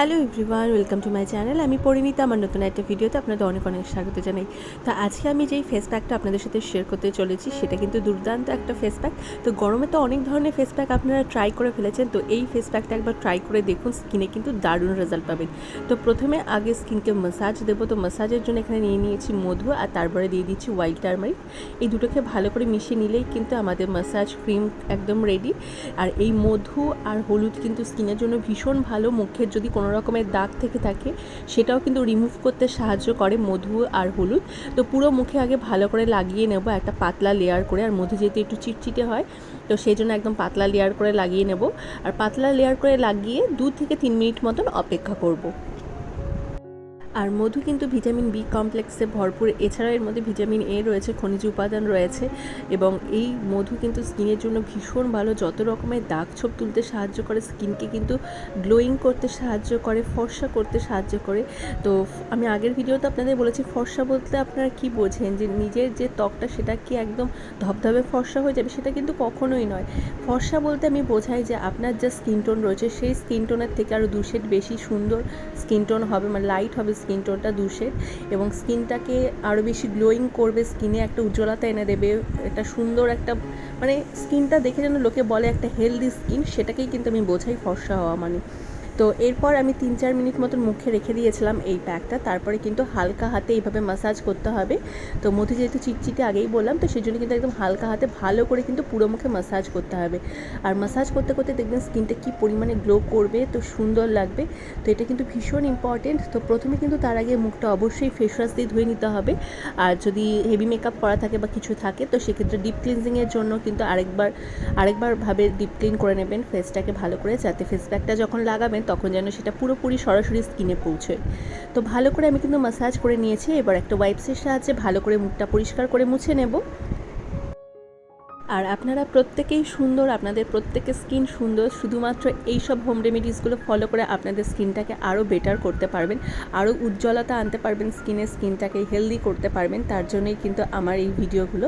Hello everyone, welcome to my channel. আমি পরিণীতা, আমার নতুন একটা ভিডিওতে আপনাদের অনেক অনেক স্বাগত জানাই। তো আজকে আমি যেই ফেস প্যাকটা আপনাদের সাথে শেয়ার করতে চলেছি, সেটা কিন্তু দুর্দান্ত একটা ফেস প্যাক তো গরমে তো অনেক ধরনের ফেস প্যাক আপনারা ট্রাই করে ফেলেছেন, তো এই ফেস প্যাকটা একবার ট্রাই করে দেখুন স্কিনে কিন্তু দারুণ রেজাল্ট পাবেন। তো প্রথমে আগে স্কিনকে মাসাজ দেবো, তো মাসাজের জন্য এখানে নিয়ে নিয়েছি মধু আর তারপরে দিয়ে দিচ্ছি হোয়াইট টার্মারিক এই দুটোকে ভালো করে মিশিয়ে নিলেই কিন্তু আমাদের মাসাজ ক্রিম একদম রেডি আর এই মধু আর হলুদ কিন্তু স্কিনের জন্য ভীষণ ভালো, মুখের যদি কোনো রকমের দাগ থেকে থাকে, সেটাও কিন্তু রিমুভ করতে সাহায্য করে মধু আর হলুদ। তো পুরো মুখে আগে ভালো করে লাগিয়ে নেব একটা পাতলা লেয়ার করে, আর মধু যেহেতু একটু চিটচিটে হয়, তো সেই জন্য একদম পাতলা লেয়ার করে লাগিয়ে নেব। আর পাতলা লেয়ার করে লাগিয়ে দু থেকে তিন মিনিট মতন অপেক্ষা করব। আর মধু কিন্তু ভিটামিন বি কমপ্লেক্সে ভরপুর। এছাড়াও এর মধ্যে ভিটামিন এ রয়েছে, খনিজ উপাদান রয়েছে এবং এই মধু কিন্তু স্কিনের জন্য ভীষণ ভালো। যত রকমের দাগ ছোপ তুলতে সাহায্য করে স্কিনকে কিন্তু গ্লোয়িং করতে সাহায্য করে, ফর্সা করতে সাহায্য করে। তো আমি আগের ভিডিওতে আপনাদের বলেছি, ফর্সা বলতে আপনারা কি বোঝেন? যে নিজের যে ত্বকটা সেটা কি একদম ধবধবে ফর্সা হয়ে যাবে, সেটা কিন্তু কখনোই নয়। ফর্সা বলতে আমি বোঝাই যে আপনার যে স্কিন টোন রয়েছে, সেই স্কিন টোনের থেকে আরও দু শেড বেশি সুন্দর স্কিন টোন হবে মানে লাইট হবে স্কিন টোনটা দু শেড এবং স্কিনটাকে আরও বেশি গ্লোয়িং করবে স্কিনে একটা উজ্জ্বলতা এনে দেবে, একটা সুন্দর একটা মানে স্কিনটা দেখে যেন লোকে বলে একটা হেলদি স্কিন সেটাকেই কিন্তু আমি বোঝাই ফর্সা হওয়া মানে। তো এরপর আমি তিন চার মিনিট মতন মুখে রেখে দিয়েছিলাম এই প্যাকটা তারপরে কিন্তু হালকা হাতে এইভাবে মাসাজ করতে হবে। তো মধু যেহেতু চিটচিটে আগেই বললাম, তো সেই জন্য কিন্তু একদম হালকা হাতে ভালো করে কিন্তু পুরো মুখে মাসাজ করতে হবে। আর মাসাজ করতে করতে দেখবেন স্কিনটা কী পরিমাণে গ্লো করবে, তো সুন্দর লাগবে। তো এটা কিন্তু ভীষণ ইম্পর্টেন্ট তো প্রথমে কিন্তু তার আগে মুখটা অবশ্যই ফেস ওয়াশ দিয়ে ধুয়ে নিতে হবে। আর যদি হেভি মেকআপ করা থাকে বা কিছু থাকে, তো সেক্ষেত্রে ডিপ ক্লিনজিংয়ের জন্য কিন্তু আরেকবার আরেকবার ভাবে ডিপ ক্লিন করে নেবেন ফেসটাকে ভালো করে। যাতে ফেস প্যাকটা যখন লাগাবেন তখন যেন সেটা পুরোপুরি সরাসরি স্কিনে পৌঁছয় তো ভালো করে আমি কিন্তু মাসাজ করে নিয়েছি, এবার একটা ওয়াইপসের সাহায্যে ভালো করে মুখটা পরিষ্কার করে মুছে নেব। আর আপনারা প্রত্যেকেই সুন্দর, আপনাদের প্রত্যেকের স্কিন সুন্দর, শুধুমাত্র এই সব হোম রেমেডিসগুলো ফলো করে আপনাদের স্কিনটাকে আরও বেটার করতে পারবেন আরও উজ্জ্বলতা আনতে পারবেন স্কিনে স্কিনটাকে হেলদি করতে পারবেন, তার জন্যই কিন্তু আমার এই ভিডিওগুলো।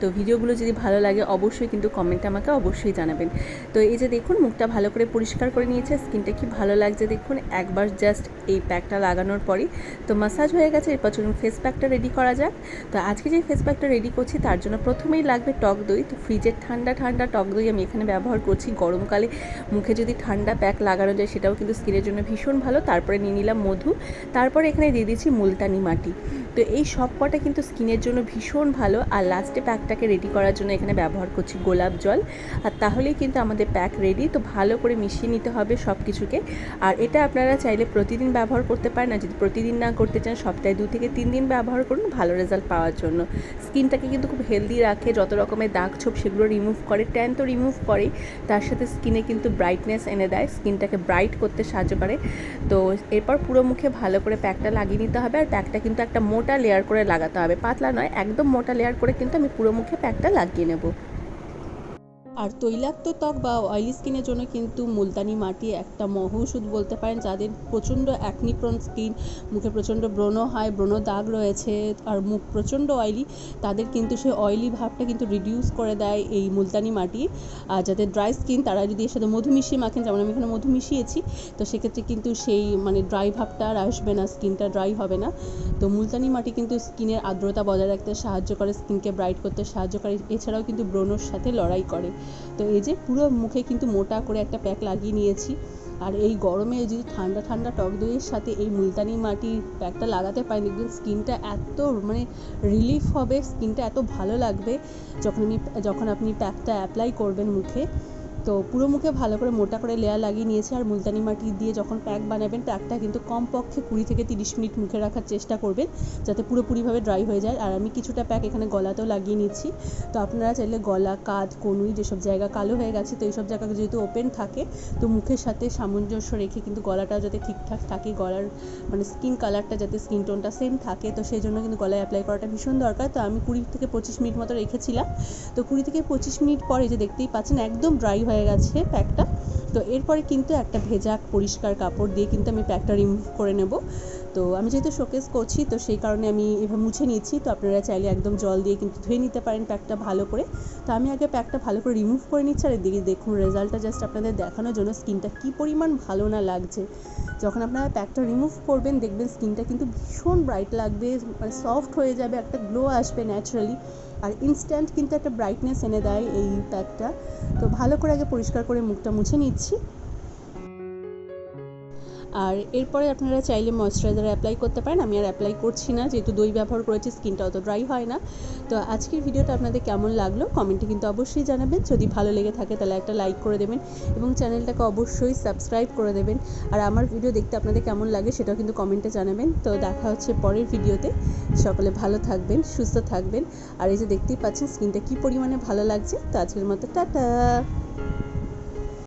তো ভিডিওগুলো যদি ভালো লাগে অবশ্যই কিন্তু কমেন্টে আমাকে অবশ্যই জানাবেন। তো এই যে দেখুন, মুখটা ভালো করে পরিষ্কার করে নিয়েছে স্কিনটা কি ভালো লাগছে দেখুন, একবার জাস্ট এই প্যাকটা লাগানোর পরই। তো মাসাজ হয়ে গেছে, এরপর চলুন ফেস প্যাকটা রেডি করা যাক। তো আজকে যে ফেস প্যাকটা রেডি করছি, তার জন্য প্রথমেই লাগবে টক দই। তো ফ্রিজের ঠান্ডা ঠান্ডা টক দই আমি এখানে ব্যবহার করছি। গরমকালে মুখে যদি ঠান্ডা প্যাক লাগানো যায়, সেটাও কিন্তু স্কিনের জন্য ভীষণ ভালো। তারপরে নিয়ে নিলাম মধু। তারপরে এখানে দিয়ে দিচ্ছি মুলতানি মাটি। তো এই সব কটা কিন্তু স্কিনের জন্য ভীষণ ভালো। আর লাস্টে প্যাকটাকে রেডি করার জন্য এখানে ব্যবহার করছি গোলাপ জল। আর তাহলেই কিন্তু আমাদের প্যাক রেডি তো ভালো করে মিশিয়ে নিতে হবে সব কিছুকে আর এটা আপনারা চাইলে প্রতিদিন ব্যবহার করতে পারেন না যদি প্রতিদিন না করতে চান, সপ্তাহে দু থেকে তিন দিন ব্যবহার করুন, ভালো রেজাল্ট পাওয়ার জন্য। স্কিনটাকে কিন্তু খুব হেলদি রাখে, যত রকমের দাগ ছোপ সেগুলো রিমুভ করে ট্যান তো রিমুভ করে, তার সাথে স্কিনে কিন্তু ব্রাইটনেস এনে দেয়, স্কিনটাকে ব্রাইট করতে সাহায্য করে। তো এরপর পুরো মুখে ভালো করে প্যাকটা লাগিয়ে নিতে হবে, আর প্যাকটা কিন্তু একটা মোটা লেয়ার করে লাগাতে হবে। পাতলা নয়, একদম মোটা লেয়ার করে কিন্তু আমি পুরো মুখে প্যাকটা লাগিয়ে নেব। আর তৈলাক্ত ত্বক বা অয়েলি স্কিনের জন্য কিন্তু মুলতানি মাটি একটা মহৌষধ বলতে পারেন, যাদের প্রচণ্ড অ্যাকনিপ্রন স্কিন মুখে প্রচণ্ড ব্রণ হয়, ব্রণ দাগ রয়েছে আর মুখ প্রচণ্ড অয়েলি তাদের কিন্তু সেই অয়েলি ভাবটা কিন্তু রিডিউস করে দেয় এই মুলতানি মাটি। আর যাদের ড্রাই স্কিন তারা যদি এর সাথে মধু মিশিয়ে মাখেন, যেমন আমি এখানে মধু মিশিয়েছি, তো সেক্ষেত্রে কিন্তু সেই মানে ড্রাই ভাবটা আর আসবে না স্কিনটা ড্রাই হবে না। তো মুলতানি মাটি কিন্তু স্কিনের আর্দ্রতা বজায় রাখতে সাহায্য করে স্কিনকে ব্রাইট করতে সাহায্য করে, এছাড়াও কিন্তু ব্রণর সাথে লড়াই করে। তো এই যে পুরো মুখে কিন্তু মোটা করে একটা প্যাক লাগিয়ে নিয়েছি। আর এই গরমে যদি ঠান্ডা ঠান্ডা টক দইয়ের সাথে এই মুলতানি মাটির প্যাকটা লাগাতে পারেন দেখবেন স্কিনটা এত মানে রিলিফ হবে, স্কিনটা এত ভালো লাগবে যখন আমি যখন আপনি প্যাকটা অ্যাপ্লাই করবেন মুখে। তো পুরো মুখে ভালো করে মোটা করে লেয়ার লাগিয়ে নিয়েছি আর মুলতানি মাটি দিয়ে যখন প্যাক বানাবেন প্যাকটা কিন্তু কমপক্ষে কুড়ি থেকে তিরিশ মিনিট মুখে রাখার চেষ্টা করবেন যাতে পুরোপুরিভাবে ড্রাই হয়ে যায়। আর আমি কিছুটা প্যাক এখানে গলাতেও লাগিয়ে নিচ্ছি। তো আপনারা চাইলে গলা, কাঁধ, কনুই যেসব জায়গা কালো হয়ে গেছে, তো এইসব জায়গা যেহেতু ওপেন থাকে, তো মুখের সাথে সামঞ্জস্য রেখে কিন্তু গলাটাও যাতে ঠিকঠাক থাকে, গলার মানে স্কিন কালারটা যাতে স্কিন টোনটা সেম থাকে, তো সেই জন্য কিন্তু গলায় অ্যাপ্লাই করাটা ভীষণ দরকার। তো আমি কুড়ি থেকে পঁচিশ মিনিট মতো রেখেছিলাম। তো কুড়ি থেকে পঁচিশ মিনিট পরে যে দেখতেই পাচ্ছেন, একদম ড্রাই হয়ে গেছে প্যাকটা। তো এরপরে কিন্তু একটা ভেজা পরিষ্কার কাপড় দিয়ে কিন্তু আমি প্যাকটা রিমুভ করে নেব। তো আমি যেহেতু শোকেস করছি, তো সেই কারণে আমি এভাবে মুছে নিচ্ছি তো আপনারা চাইলে একদম জল দিয়ে কিন্তু ধুয়ে নিতে পারেন প্যাকটা ভালো করে। তো আমি আগে প্যাকটা ভালো করে রিমুভ করে নিচ্ছি আর এদিকে দেখুন রেজাল্টটা জাস্ট আপনাদের দেখানোর জন্য স্কিনটা কী পরিমাণ ভালো না লাগছে। যখন আপনারা প্যাকটা রিমুভ করবেন, দেখবেন স্কিনটা কিন্তু ভীষণ ব্রাইট লাগবে মানে সফট হয়ে যাবে, একটা গ্লো আসবে ন্যাচারালি আর ইনস্ট্যান্ট কিন্তু একটা ব্রাইটনেস এনে দেয় এই প্যাকটা তো ভালো করে আগে পরিষ্কার করে মুখটা মুছে নিচ্ছি। আর এরপরে আপনারা চাইলে ময়শ্চারাইজার অ্যাপ্লাই করতে পারেন। আমি আর অ্যাপ্লাই করছি না, যেহেতু দই ব্যবহার করেছি স্কিনটা অত ড্রাই হয় না। তো আজকের ভিডিওটা আপনাদের কেমন লাগল? কমেন্টে কিন্তু অবশ্যই জানাবেন। যদি ভালো লেগে থাকে তাহলে একটা লাইক করে দেবেন এবং চ্যানেলটাকে অবশ্যই সাবস্ক্রাইব করে দেবেন। আর আমার ভিডিও দেখতে আপনাদের কেমন লাগে সেটাও কিন্তু কমেন্টে জানাবেন। তো দেখা হচ্ছে পরের ভিডিওতে সকলে ভালো থাকবেন, সুস্থ থাকবেন। আর এই যে দেখতেই পাচ্ছেন স্কিনটা কী পরিমাণে ভালো লাগছে। তো আজকের মতো টাটা।